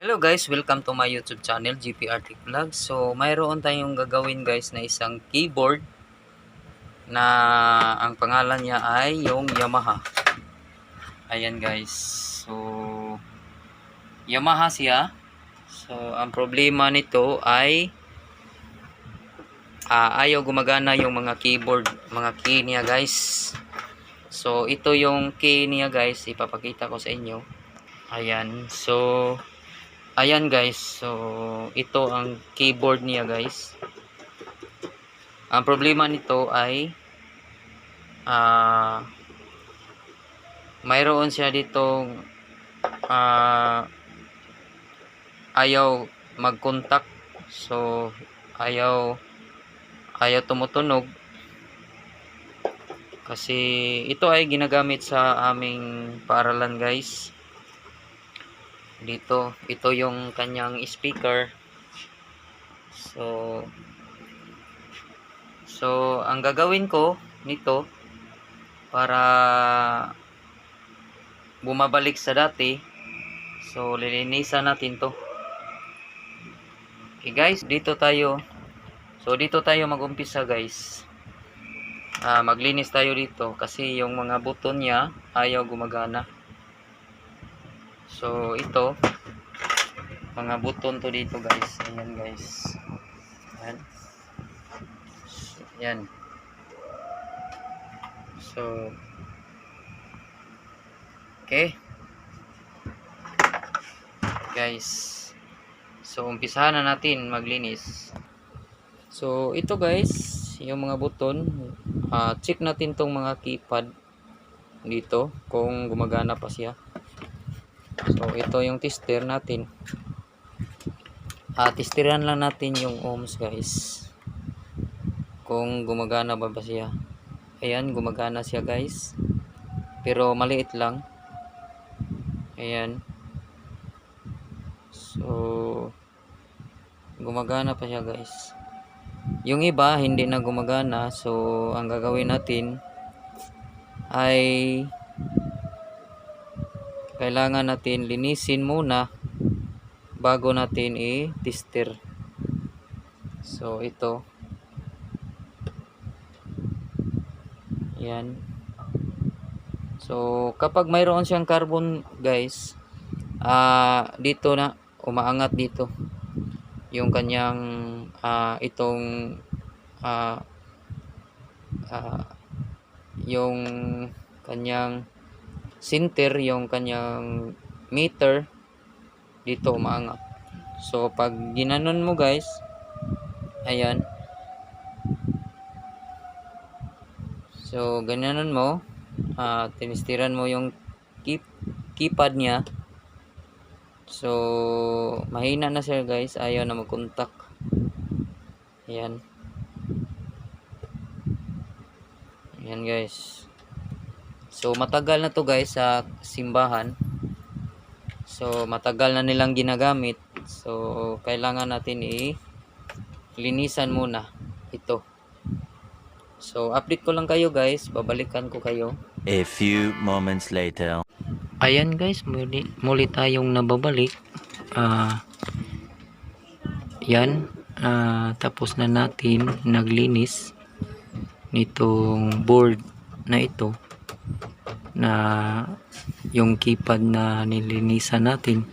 Hello guys, welcome to my YouTube channel, GPRT Vlog. So, mayroon tayong gagawin guys na isang keyboard na ang pangalan niya ay yung Yamaha. Ayan guys. So, Yamaha siya. So, ang problema nito ay ah, ayaw gumagana yung mga keyboard, mga key niya guys. So, ito yung key niya guys. Ipapakita ko sa inyo. Ayan. So, Ayan guys, so ito ang keyboard niya guys. Ang problema nito ay ah mayroon siya ditong ah ayaw mag-contact. So ayaw ayaw tumutunog kasi ito ay ginagamit sa aming paaralan guys dito ito yung kanyang speaker. So so ang gagawin ko nito para bumabalik sa dati so lilinisan natin to. Okay guys dito tayo. So dito tayo magumpisa guys. Ah, maglinis tayo dito kasi yung mga buton niya ayaw gumagana So, ito, mga button to dito guys. Ayan guys. Ayan. Ayan. So, okay. Guys. So, umpisahan na natin maglinis. So, ito guys, yung mga button, ah, check natin tong mga keypad dito kung gumagana pa siya. So, ito yung tester natin. Ah, testeran lang natin yung ohms, guys. Kung gumagana ba ba siya. Ayan, gumagana siya, guys. Pero maliit lang. Ayan. So, gumagana pa siya, guys. Yung iba, hindi na gumagana. So, ang gagawin natin ay kailangan natin linisin muna bago natin i-tester. So, ito. Yan. So, kapag mayroon siyang carbon, guys, ah dito na, umaangat dito. Yung kanyang, ah itong, ah ah, yung kanyang center yung kanyang meter dito umaangat. So pag ginanon mo guys ayan. So gananon mo uh, tinistiran mo yung keep keypad niya. So mahina na siya guys. Ayaw na mag-contact. Ayan. Ayan guys So matagal na to guys sa simbahan. So matagal na nilang ginagamit. So kailangan natin i linisan muna ito. So update ko lang kayo guys, babalikan ko kayo. A few moments later. Ayan guys, muli, muli tayong nababalik. Ah yan, ah, tapos na natin naglinis nitong board na ito na yung keypad na nilinisan natin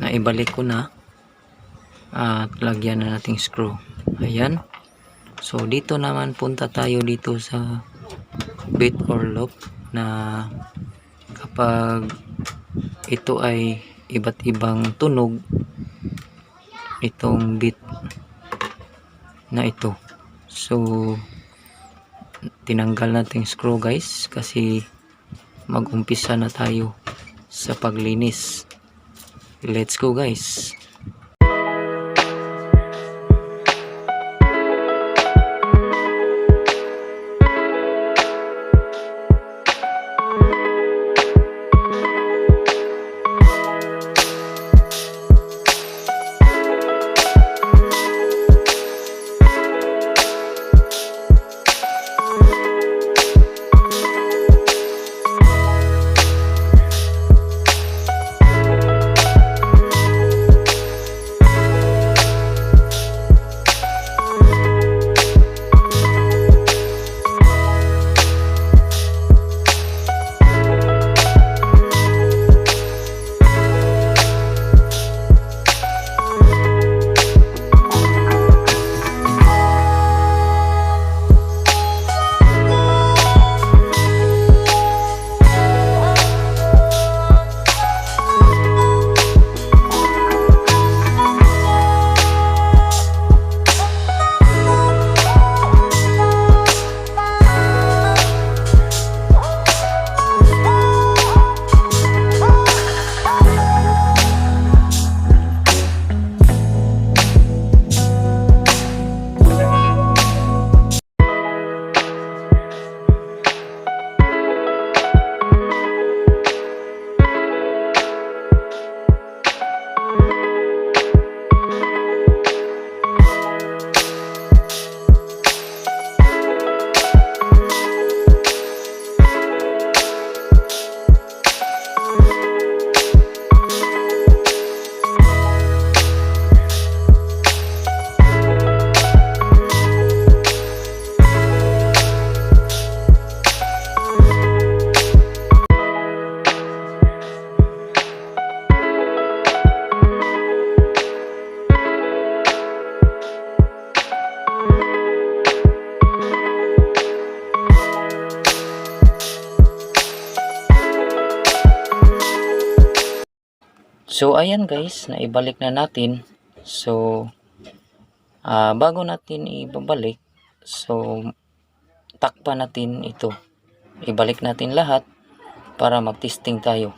na ibalik ko na at lagyan na nating screw. Ayan. So dito naman punta tayo dito sa bit or lock na kapag ito ay iba't ibang tunog itong bit na ito. So tinanggal natin screw guys kasi mag-umpisa na tayo sa paglinis. Let's go guys So ayan guys, naibalik na natin. So ah, bago natin ibabalik, so takpan natin ito. Ibalik natin lahat para mag-testing tayo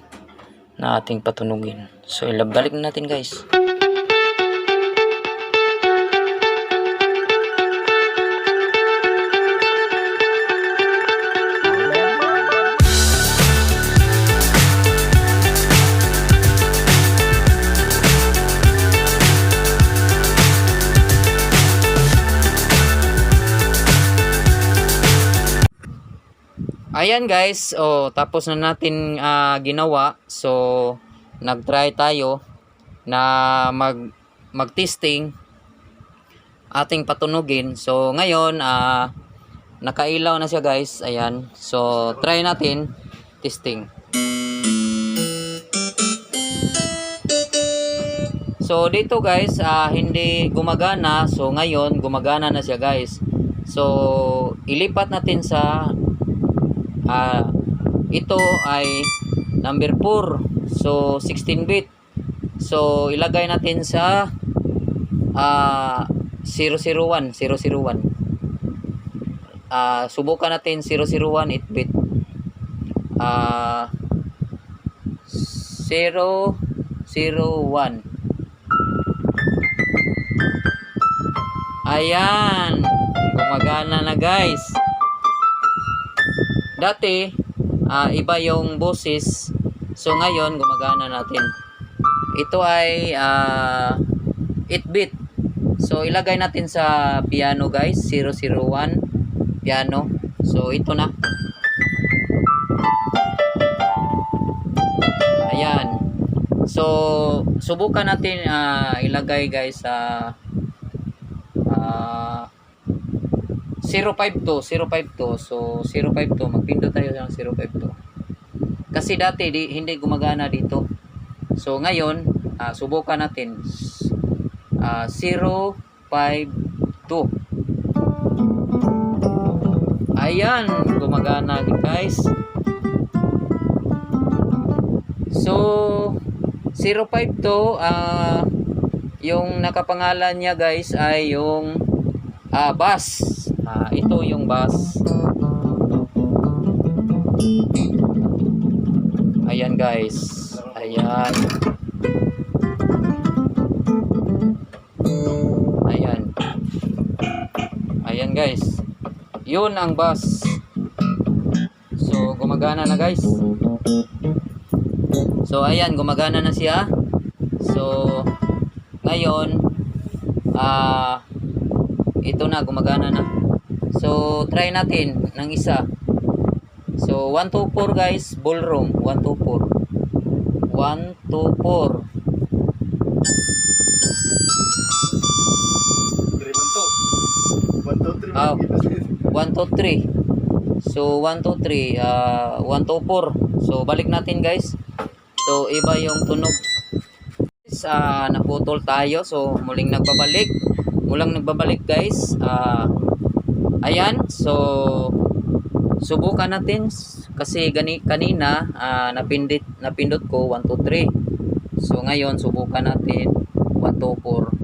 na ating patunugin. So ilabalik na natin guys. Ayan guys, oh, tapos na natin ah, ginawa. So, nag-try tayo na mag mag-testing ating patunugin. So, ngayon ah nakailaw na siya guys. Ayan. So, try natin testing. So, dito guys, ah, hindi gumagana. So, ngayon gumagana na siya guys. So, ilipat natin sa Ah, ito ay number 4. So 16 bit. So ilagay natin sa ah 001, 001. Ah, subukan natin 001 8 bit. Ah 001. Ayan, gumagana na guys. Dati, ah, iba yung boses. So ngayon, gumagana natin. Ito ay ah, 8-bit. So ilagay natin sa piano guys, 001 piano. So ito na. Ayan. So subukan natin ah, ilagay guys sa ah 052, 052. So 052, magpindot tayo ng 052. Kasi dati di, hindi gumagana dito. So ngayon, ah, subukan natin. Ah 052. Ayan, gumagana guys. So 052 ah yung nakapangalan niya guys ay yung ah, bus. Ah, ito yung bus. Ayan guys. Ayan. Ayan. Ayan guys. Yun ang bus. So gumagana na guys. So ayan, gumagana na siya. So ngayon ah ito na gumagana na. So try natin ng isa. So 124 guys, ballroom 124. 124. Ah, 123. So 123 ah 124. So balik natin guys. So iba yung tunog. Guys, ah, naputol tayo. So muling nagbabalik. Mulang nagbabalik guys. Ah ayan. So subukan natin kasi gani kanina ah, napindit napindot ko 1 2 3. So ngayon subukan natin 1 2 4.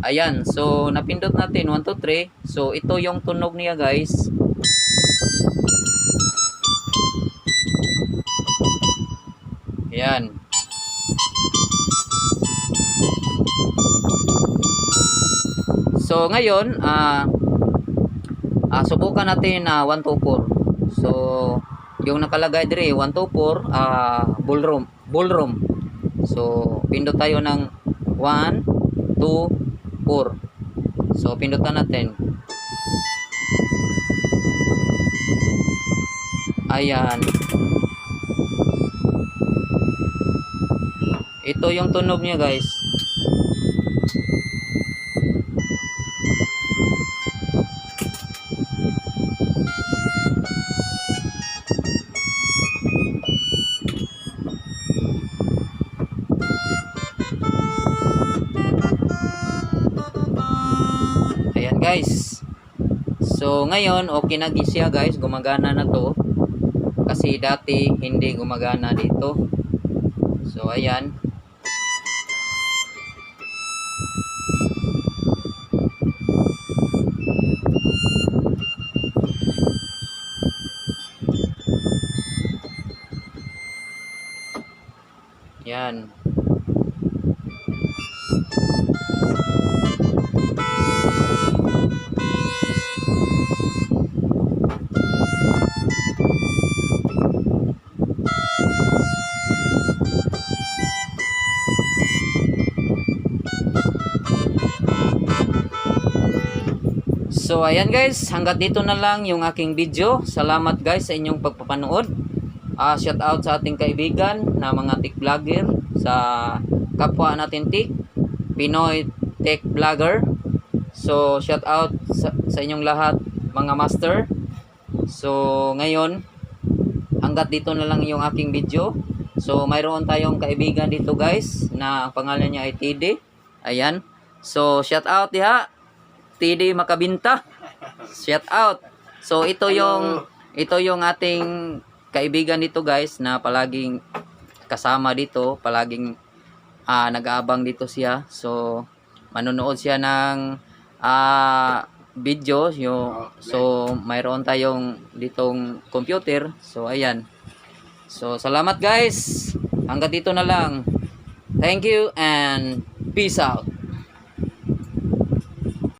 Ayan, so napindot natin 1 2 3. So ito yung tunog niya guys. Ayan. So ngayon, ah ah, subukan natin na 1 2 4. So yung nakalagay dire 1 2 4 ah ballroom, ballroom. So pindot tayo ng 1 2 4. So pindutan natin. Ayan. Ito yung tunog niya, guys. guys. So ngayon okay na siya guys, gumagana na to. Kasi dati hindi gumagana dito. So ayan. Yan. So ayan guys, hanggat dito na lang yung aking video. Salamat guys sa inyong pagpapanood. Ah, shout out sa ating kaibigan na mga tech vlogger sa kapwa natin tech, Pinoy tech vlogger. So shout out sa, sa inyong lahat mga master. So ngayon, hanggat dito na lang yung aking video. So mayroon tayong kaibigan dito guys na ang pangalan niya ay TD. Ayan. So shout out diha. TD Makabinta. Shout out. So ito yung ito yung ating kaibigan dito guys na palaging kasama dito, palaging ah, nag-aabang dito siya. So manonood siya ng ah, video yung so mayroon tayong ditong computer. So ayan. So salamat guys. Hanggang dito na lang. Thank you and peace out.